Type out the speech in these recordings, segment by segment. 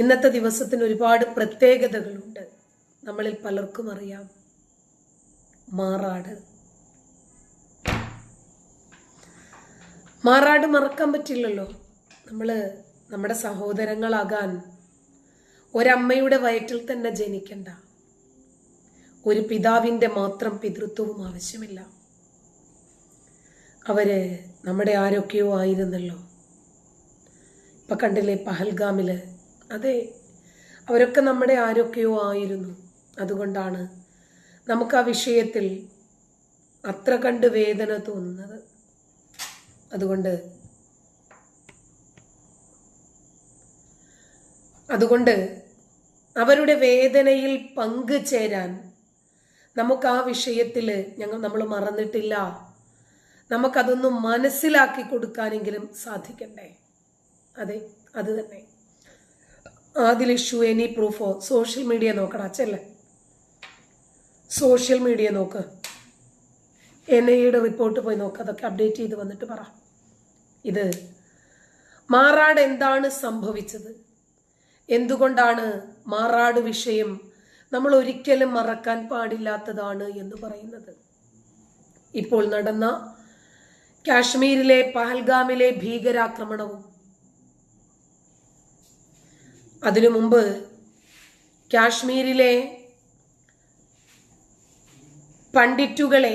ഇന്നത്തെ ദിവസത്തിന് ഒരുപാട് പ്രത്യേകതകളുണ്ട്. നമ്മളിൽ പലർക്കും അറിയാം. മാറാട്. മാറാട് മറക്കാൻ പറ്റില്ലല്ലോ. നമ്മൾ നമ്മുടെ സഹോദരങ്ങളാകാൻ ഒരമ്മയുടെ വയറ്റിൽ തന്നെ ജനിക്കണ്ട. ഒരു പിതാവിന്റെ മാത്രം പിതൃത്വവും ആവശ്യമില്ല. അവർ നമ്മുടെ ആരൊക്കെയോ ആയിരുന്നല്ലോ. ഇപ്പൊ കണ്ടില്ലേ പഹൽഗാമിൽ അതെ അവരൊക്കെ നമ്മുടെ ആരൊക്കെയോ ആയിരുന്നു. അതുകൊണ്ടാണ് നമുക്ക് ആ വിഷയത്തിൽ അത്ര കണ്ട് വേദന തോന്നുന്നത്. അതുകൊണ്ട് അതുകൊണ്ട് അവരുടെ വേദനയിൽ പങ്കുചേരാൻ നമുക്ക് ആ വിഷയത്തിൽ ഞങ്ങൾ നമ്മൾ മറന്നിട്ടില്ല. നമുക്കതൊന്നും മനസ്സിലാക്കി കൊടുക്കാനെങ്കിലും സാധിക്കണ്ടേ? അതെ അത് തന്നെ. ആദിൽ ഇഷ്യൂ എനി പ്രൂഫോ സോഷ്യൽ മീഡിയ നോക്കണം അച്ഛല്ലേ സോഷ്യൽ മീഡിയ നോക്ക്. എൻ ഐയുടെ റിപ്പോർട്ട് പോയി നോക്ക് അതൊക്കെ അപ്ഡേറ്റ് ചെയ്ത് വന്നിട്ട് പറ. ഇത് മാറാട് എന്താണ് സംഭവിച്ചത്? എന്തുകൊണ്ടാണ് മാറാട് വിഷയം നമ്മൾ ഒരിക്കലും മറക്കാൻ പാടില്ലാത്തതാണ് എന്ന് പറയുന്നത്? ഇപ്പോൾ നടന്ന കാശ്മീരിലെ പഹൽഗാമിലെ ഭീകരാക്രമണവും അതിനു മുമ്പ് കാശ്മീരിലെ പണ്ഡിറ്റുകളെ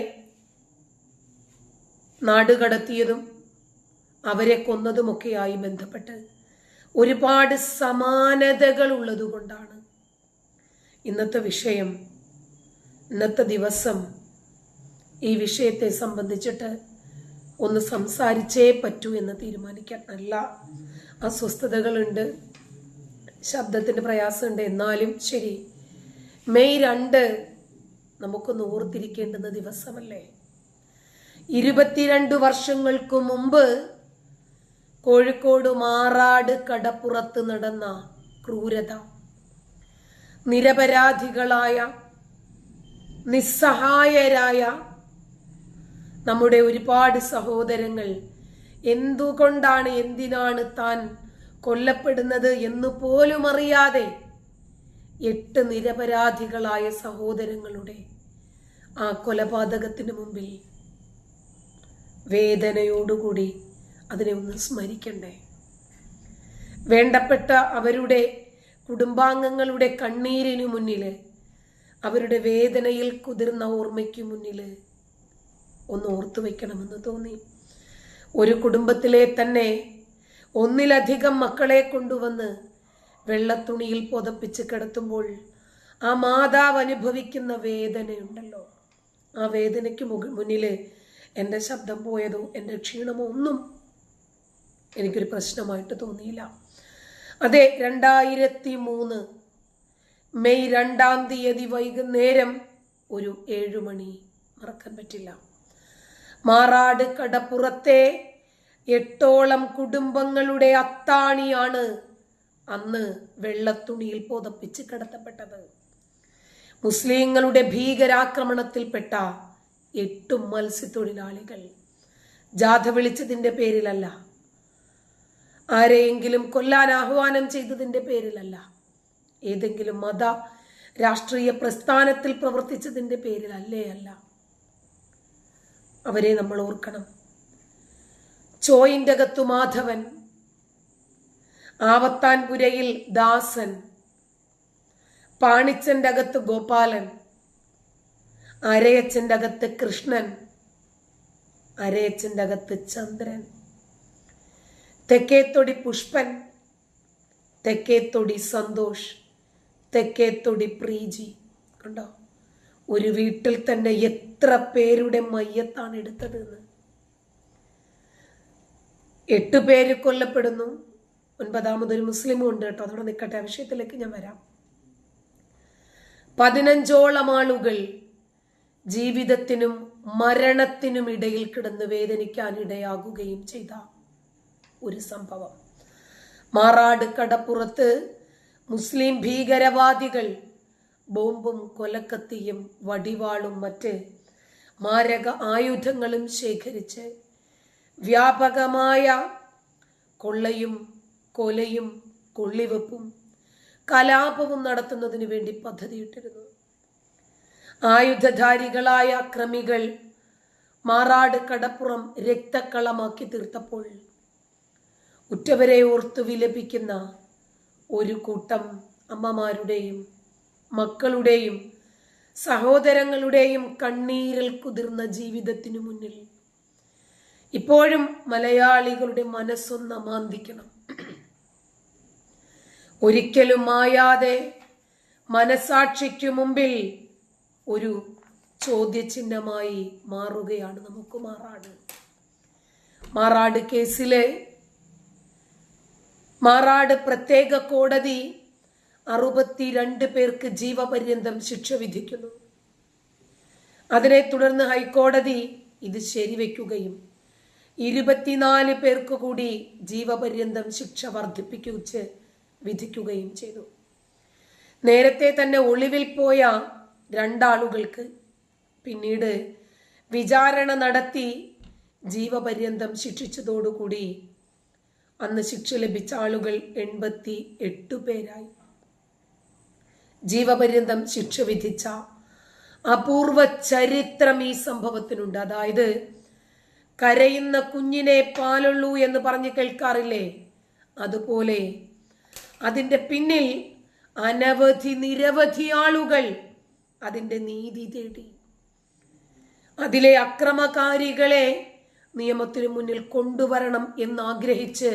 നാടുകടത്തിയതും അവരെ കൊന്നതുമൊക്കെയായി ബന്ധപ്പെട്ട് ഒരുപാട് സമാനതകൾ ഉള്ളതുകൊണ്ടാണ് ഇന്നത്തെ വിഷയം ഇന്നത്തെ ദിവസം ഈ വിഷയത്തെ സംബന്ധിച്ചിട്ട് ഒന്ന് സംസാരിച്ചേ പറ്റൂ എന്ന് തീരുമാനിക്കാൻ നല്ല അസ്വസ്ഥതകളുണ്ട്. ശബ്ദത്തിന് പ്രയാസമുണ്ട്. എന്നാലും ശരി. മെയ് രണ്ട് നമുക്കൊന്ന് ഓർത്തിരിക്കേണ്ടുന്ന ദിവസമല്ലേ? ഇരുപത്തിരണ്ട് വർഷങ്ങൾക്ക് മുമ്പ് കോഴിക്കോട് മാറാട് കടപ്പുറത്ത് നടന്ന ക്രൂരത നിരപരാധികളായ നിസ്സഹായരായ നമ്മുടെ ഒരുപാട് സഹോദരങ്ങൾ എന്തുകൊണ്ടാണ് എന്തിനാണ് താൻ കൊല്ലപ്പെടുന്നത് എന്ന് പോലും അറിയാതെ എട്ട് നിരപരാധികളായ സഹോദരങ്ങളുടെ ആ കൊലപാതകത്തിന് മുമ്പിൽ വേദനയോടുകൂടി അതിനെ ഒന്ന് സ്മരിക്കണ്ടേ? വേണ്ടപ്പെട്ട അവരുടെ കുടുംബാംഗങ്ങളുടെ കണ്ണീരിനു മുന്നിൽ അവരുടെ വേദനയിൽ കുതിർന്ന ഓർമ്മയ്ക്ക് മുന്നിൽ ഒന്ന് ഓർത്തു വയ്ക്കണമെന്ന് തോന്നി. ഒരു കുടുംബത്തിലെ തന്നെ ഒന്നിലധികം മക്കളെ കൊണ്ടുവന്ന് വെള്ളത്തുണിയിൽ പുതപ്പിച്ച് കിടത്തുമ്പോൾ ആ മാതാവ് അനുഭവിക്കുന്ന വേദനയുണ്ടല്ലോ. ആ വേദനയ്ക്ക് മുന്നിൽ എന്റെ ശബ്ദം പോയതോ എന്റെ ക്ഷീണമോ ഒന്നും എനിക്കൊരു പ്രശ്നമായിട്ട് തോന്നിയില്ല. അതെ രണ്ടായിരത്തി മൂന്ന് മെയ് രണ്ടാം തീയതി വൈകുന്നേരം ഒരു ഏഴുമണി മറക്കാൻ പറ്റില്ല. മാറാട് കടപ്പുറത്തെ എട്ടോളം കുടുംബങ്ങളുടെ അത്താണിയാണ് അന്ന് വെള്ളത്തുണിയിൽ പുതപ്പിച്ച് കിടത്തപ്പെട്ടത്. മുസ്ലിങ്ങളുടെ ഭീകരാക്രമണത്തിൽപ്പെട്ട എട്ടു മത്സ്യത്തൊഴിലാളികൾ ജാഥ വിളിച്ചതിന്റെ പേരിലല്ല ആരെയെങ്കിലും കൊല്ലാൻ ആഹ്വാനം ചെയ്തതിന്റെ പേരിലല്ല ഏതെങ്കിലും മത രാഷ്ട്രീയ പ്രസ്ഥാനത്തിൽ പ്രവർത്തിച്ചതിന്റെ പേരിലല്ലേ അല്ല. അവരെ നമ്മൾ ഓർക്കണം. ചോയിന്റെ അകത്തു മാധവൻ. ആവത്താൻപുരയിൽ ദാസൻ. പാണിച്ചന്റെ അകത്ത് ഗോപാലൻ. അരയച്ചന്റെ അകത്ത് കൃഷ്ണൻ. അരയച്ചന്റെ അകത്ത് ചന്ദ്രൻ. തെക്കേത്തൊടി പുഷ്പൻ. തെക്കേത്തൊടി സന്തോഷ്. തെക്കേത്തൊടി പ്രീജി. കണ്ടോ? ഒരു വീട്ടിൽ തന്നെ എത്ര പേരുടെ മയ്യത്താണ് എടുത്തത് എന്ന് എട്ട് പേര് കൊല്ലപ്പെടുന്നു. ഒൻപതാമതൊരു മുസ്ലിമും ഉണ്ട് കേട്ടോ. അതോടെ നിൽക്കട്ടെ വിഷയത്തിലേക്ക് ഞാൻ വരാം. പതിനഞ്ചോളം ആളുകൾ ജീവിതത്തിനും മരണത്തിനും ഇടയിൽ കിടന്ന് വേദനിക്കാനിടയാകുകയും ചെയ്ത ഒരു സംഭവം. മാറാട് കടപ്പുറത്ത് മുസ്ലിം ഭീകരവാദികൾ ബോംബും കൊലക്കത്തിയും വടിവാളും മറ്റ് മാരക ആയുധങ്ങളും ശേഖരിച്ച് വ്യാപകമായ കൊള്ളയും കൊലയും കൊള്ളിവെപ്പും കലാപവും നടത്തുന്നതിന് വേണ്ടി പദ്ധതിയിട്ടിരുന്നു. ആയുധധാരികളായ അക്രമികൾ മാറാട് കടപ്പുറം രക്തക്കളമാക്കി തീർത്തപ്പോൾ ഉറ്റവരെ ഓർത്തു വിലപിക്കുന്ന ഒരു കൂട്ടം അമ്മമാരുടെയും മക്കളുടെയും സഹോദരങ്ങളുടെയും കണ്ണീരിൽ കുതിർന്ന ജീവിതത്തിനു മുന്നിൽ ഇപ്പോഴും മലയാളികളുടെ മനസ്സൊന്ന് അമാന്തിക്കണം. ഒരിക്കലും മായാതെ മനസാക്ഷിക്കു മുമ്പിൽ ഒരു ചോദ്യചിഹ്നമായി മാറുകയാണ് നമുക്ക് മാറാട്. മാറാട് കേസിലെ മാറാട് പ്രത്യേക കോടതി അറുപത്തിരണ്ട് പേർക്ക് ജീവപര്യന്തം ശിക്ഷ വിധിക്കുന്നു. അതിനെ തുടർന്ന് ഹൈക്കോടതി ഇത് ശരിവെക്കുകയും ഇരുപത്തിനാല് പേർക്ക് കൂടി ജീവപര്യന്തം ശിക്ഷ വർദ്ധിപ്പിക്കുച്ച് വിധിക്കുകയും ചെയ്തു. നേരത്തെ തന്നെ ഒളിവിൽ പോയ രണ്ടാളുകൾക്ക് പിന്നീട് വിചാരണ നടത്തി ജീവപര്യന്തം ശിക്ഷിച്ചതോടുകൂടി അന്ന് ശിക്ഷ ലഭിച്ച ആളുകൾ എൺപത്തി എട്ട് പേരായി. ജീവപര്യന്തം ശിക്ഷ വിധിച്ച അപൂർവ ചരിത്രം ഈ സംഭവത്തിനുണ്ട്. അതായത് കരയുന്ന കുഞ്ഞിനെ പാലുള്ളൂ എന്ന് പറഞ്ഞ് കേൾക്കാറില്ലേ? അതുപോലെ അതിന്റെ പിന്നിൽ അനവധി നിരവധി ആളുകൾ അതിന്റെ നീതി തേടി. അതിലെ അക്രമകാരികളെ നിയമത്തിന് മുന്നിൽ കൊണ്ടുവരണം എന്നാഗ്രഹിച്ച്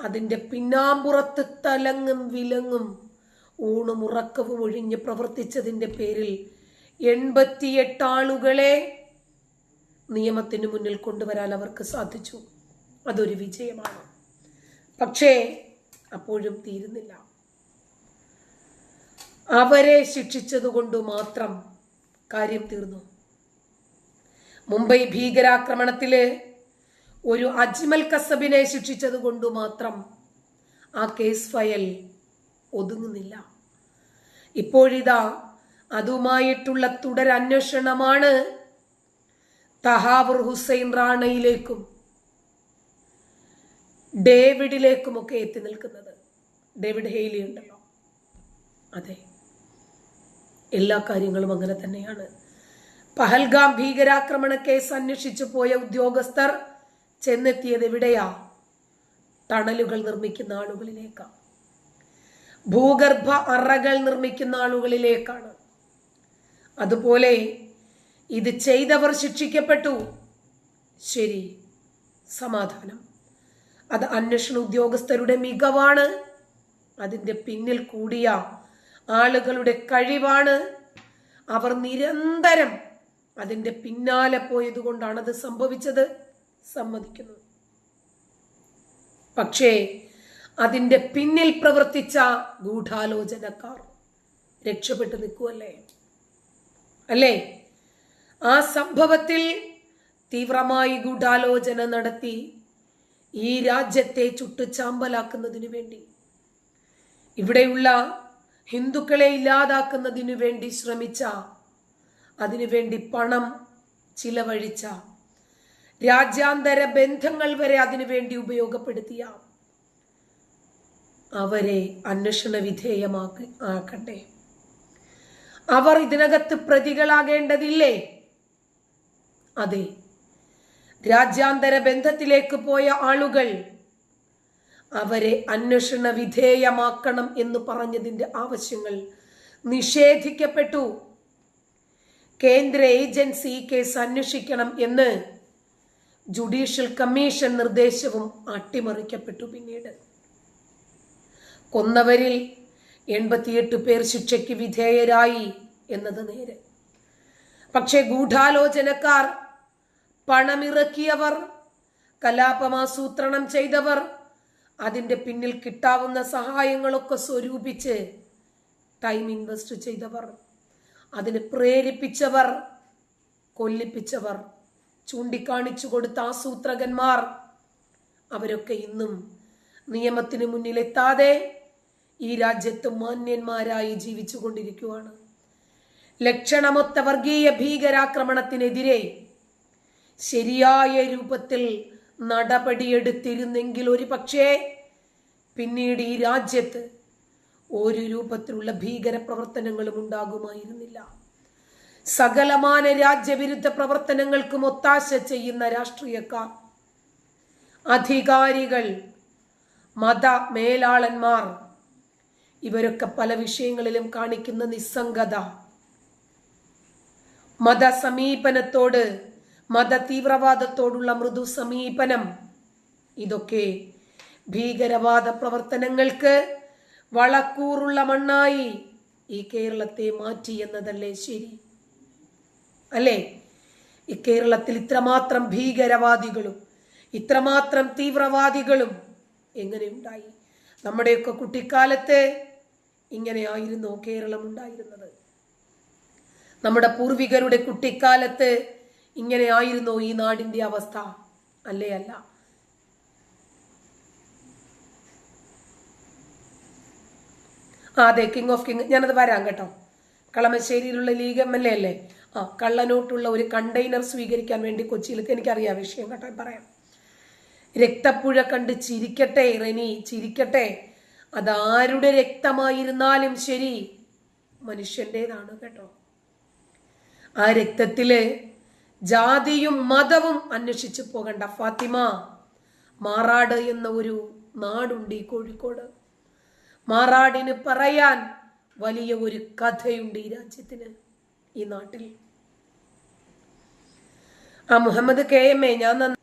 അതിന്റെ പിന്നാമ്പുറത്ത് തലങ്ങും വിലങ്ങും ഊണും ഉറക്കവും ഒഴിഞ്ഞ് പ്രവർത്തിച്ചതിന്റെ പേരിൽ എൺപത്തിയെട്ട് ആളുകളെ നിയമത്തിന് മുന്നിൽ കൊണ്ടുവരാൻ അവർക്ക് സാധിച്ചു. അതൊരു വിജയമാണ്. പക്ഷേ അപ്പോഴും തീരുന്നില്ല. അവരെ ശിക്ഷിച്ചതുകൊണ്ട് മാത്രം കാര്യം തീർന്നു. മുംബൈ ഭീകരാക്രമണത്തിൽ ഒരു അജ്മൽ കസബിനെ ശിക്ഷിച്ചത് കൊണ്ട് മാത്രം ആ കേസ് ഫയൽ ഒതുങ്ങുന്നില്ല. ഇപ്പോഴിതാ അതുമായിട്ടുള്ള തുടരന്വേഷണമാണ് തഹാവൂർ ഹുസൈൻ റാണയിലേക്കും ഡേവിഡിലേക്കുമൊക്കെ എത്തി നിൽക്കുന്നത്. ഡേവിഡ് ഹെയ്ലി ഉണ്ടല്ലോ. അതെ. എല്ലാ കാര്യങ്ങളും അങ്ങനെ തന്നെയാണ്. പഹൽഗാം ഭീകരാക്രമണ കേസ് അന്വേഷിച്ചു പോയ ഉദ്യോഗസ്ഥർ ചെന്നെത്തിയത് എവിടെയാ? ടണലുകൾ നിർമ്മിക്കുന്ന ആളുകളിലേക്കാണ് ഭൂഗർഭ അറകൾ നിർമ്മിക്കുന്ന ആളുകളിലേക്കാണ്. അതുപോലെ ഇത് ചെയ്തവർ ശിക്ഷിക്കപ്പെട്ടു. ശരി സമാധാനം. അത് അന്വേഷണ ഉദ്യോഗസ്ഥരുടെ മികവാണ്. അതിന്റെ പിന്നിൽ കൂടിയ ആളുകളുടെ കഴിവാണ്. അവർ നിരന്തരം അതിന്റെ പിന്നാലെ പോയതുകൊണ്ടാണ് അത് സംഭവിച്ചത് സമ്മതിക്കുന്നു. പക്ഷേ അതിന്റെ പിന്നിൽ പ്രവർത്തിച്ച ഗൂഢാലോചനക്കാർ രക്ഷപ്പെട്ടു നിൽക്കുമല്ലേ അല്ലേ? ആ സംഭവത്തിൽ തീവ്രമായി ഗൂഢാലോചന നടത്തി ഈ രാജ്യത്തെ ചുട്ടുചാമ്പലാക്കുന്നതിനു വേണ്ടി ഇവിടെയുള്ള ഹിന്ദുക്കളെ ഇല്ലാതാക്കുന്നതിനു വേണ്ടി ശ്രമിച്ച അതിനുവേണ്ടി പണം ചിലവഴിച്ച രാജ്യാന്തര ബന്ധങ്ങൾ വരെ അതിനുവേണ്ടി ഉപയോഗപ്പെടുത്തിയ അവരെ അന്വേഷണ വിധേയമാക്കി ആക്കട്ടെ അവർ ഇതിനകത്ത് പ്രതികളാകേണ്ടതില്ലേ? അതെ. രാജ്യാന്തര ബന്ധത്തിലേക്ക് പോയ ആളുകൾ അവരെ അന്വേഷണ വിധേയമാക്കണം എന്ന് പറഞ്ഞതിന്റെ ആവശ്യങ്ങൾ നിഷേധിക്കപ്പെട്ടു. കേന്ദ്ര ഏജൻസി കേസ് അന്വേഷിക്കണം എന്ന് ജുഡീഷ്യൽ കമ്മീഷൻ നിർദ്ദേശവും അട്ടിമറിക്കപ്പെട്ടു പിന്നീട്. കൊന്നവരിൽ എൺപത്തിയെട്ട് പേർ ശിക്ഷയ്ക്ക് വിധേയരായി എന്നത് നേരെ. പക്ഷേ ഗൂഢാലോചനക്കാർ പണമിറക്കിയവർ കലാപമാസൂത്രണം ചെയ്തവർ അതിന്റെ പിന്നിൽ കിട്ടാവുന്ന സഹായങ്ങളൊക്കെ സ്വരൂപിച്ച് ടൈം ഇൻവെസ്റ്റ് ചെയ്തവർ അതിനെ പ്രേരിപ്പിച്ചവർ കൊല്ലിപ്പിച്ചവർ ചൂണ്ടിക്കാണിച്ചു കൊടുത്ത ആസൂത്രകന്മാർ അവരൊക്കെ ഇന്നും നിയമത്തിന് മുന്നിലെത്താതെ ഈ രാജ്യത്ത് മാന്യന്മാരായി ജീവിച്ചു കൊണ്ടിരിക്കുകയാണ് ലക്ഷണമൊത്ത വർഗീയ ഭീകരാക്രമണത്തിനെതിരെ ശരിയായ രൂപത്തിൽ നടപടിയെടുത്തിരുന്നെങ്കിൽ ഒരു പക്ഷേ പിന്നീട് ഈ രാജ്യത്ത് ഒരു രൂപത്തിലുള്ള ഭീകര പ്രവർത്തനങ്ങളും ഉണ്ടാകുമായിരുന്നില്ല. സകലമാന രാജ്യവിരുദ്ധ പ്രവർത്തനങ്ങൾക്കും ഒത്താശ ചെയ്യുന്ന രാഷ്ട്രീയക്കാർ അധികാരികൾ മത മേലാളന്മാർ ഇവരൊക്കെ പല വിഷയങ്ങളിലും കാണിക്കുന്ന നിസ്സംഗത മത സമീപനത്തോട് മത തീവ്രവാദത്തോടുള്ള മൃദു സമീപനം. ഇതൊക്കെ ഭീകരവാദ പ്രവർത്തനങ്ങൾക്ക് വളക്കൂറുള്ള മണ്ണായി ഈ കേരളത്തെ മാറ്റി എന്നതല്ലേ ശരി? അല്ലേ? ഈ കേരളത്തിൽ ഇത്രമാത്രം ഭീകരവാദികളും ഇത്രമാത്രം തീവ്രവാദികളും എങ്ങനെയുണ്ടായി നമ്മുടെയൊക്കെ കുട്ടിക്കാലത്ത് ഇങ്ങനെയായിരുന്നു കേരളം ഉണ്ടായിരുന്നത്? നമ്മുടെ പൂർവികരുടെ കുട്ടിക്കാലത്ത് ഇങ്ങനെയായിരുന്നു ഈ നാടിന്റെ അവസ്ഥ. അല്ലേ അല്ല? ആ അതെ കിങ് ഓഫ് കിങ് ഞാനത് വരാം കേട്ടോ. കളമശ്ശേരിയിലുള്ള ലീഗ് എം എൽ എ അല്ലേ? ആ കള്ളനോട്ടുള്ള ഒരു കണ്ടെയ്നർ സ്വീകരിക്കാൻ വേണ്ടി കൊച്ചിയിലേക്ക് എനിക്കറിയാം വിഷയം കേട്ടോ പറയാം. രക്തപ്പുഴ കണ്ട് ചിരിക്കട്ടെ റെനി ചിരിക്കട്ടെ. അതാരുടെ രക്തമായിരുന്നാലും ശരി മനുഷ്യന്റെതാണ് കേട്ടോ. ആ രക്തത്തിൽ ജാതിയും മതവും അന്വേഷിച്ചു പോകണ്ട ഫാത്തിമ. മാറാട് എന്ന ഒരു നാടുണ്ട് ഈ കോഴിക്കോട്. മാറാടിന് പറയാൻ വലിയ ഒരു കഥയുണ്ട് ഈ രാജ്യത്തിന് ഈ നാട്ടിൽ. ആ മുഹമ്മദ് കെ എം എ ഞാൻ